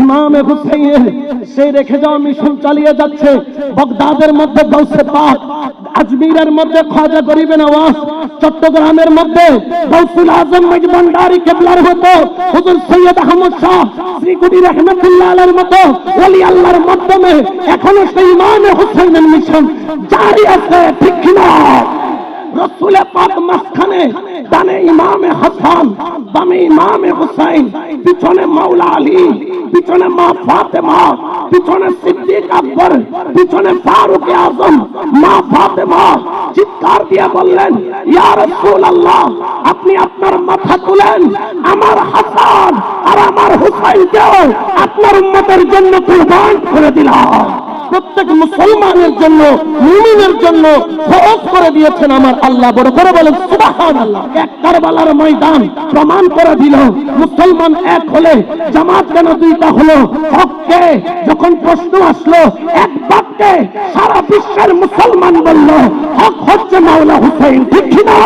ইমামে হুসাইনের সেই রেখে যাওয়া মিশন চালিয়ে যাচ্ছে। বগদাদের মধ্যে গৌসে পাক, আজমিরের মধ্যে খাজা গরিবে নওয়াজ চট্টগ্রামের মধ্যে গৌসুল আজম মজবান্ডারি কেবলার হতো হুজুর সৈয়দ আহমদ শাহ, শ্রীগুড়ি রহমতুল্লাহ আলের মতো, ওলি আল্লাহর মাধ্যমে এখনও সেই ইমামে হুসাইনের মিশন জারি আছে, ঠিক কিনা? রসুলে পাক মাঝখানে ডানে ইমামে হাসান, বামে ইমামে হুসাইন, পিছনে মাওলা আলী পিছনে মা ফাতেমা, পিছনে সিদ্দিক আকবর, পিছনে ফারুক আজম, মা ফাতেমা। চিৎকার দিয়ে বললেন, ইয়া রাসূলুল্লাহ, আপনি আপনার মাথা তুলেন, আমার হাসান আর আমার হুসাইনকেও আপনার উম্মতের জন্য কুরবান করে দিলাম। প্রত্যেক মুসলমানের জন্য, মুমিনের জন্য খরচ করে দিয়েছেন আমার আল্লাহ। বড় করে বলেন সুবাহান আল্লাহ এক কারবালার ময়দান প্রমাণ করে দিল, মুসলমান এক হলে, জামাত কেন দুইটা হলো? হককে যখন প্রশ্ন আসলো, এক বাক্যে সারা বিশ্বের মুসলমান বলল, হক হচ্ছে মাওলা হুসাইন, ঠিক না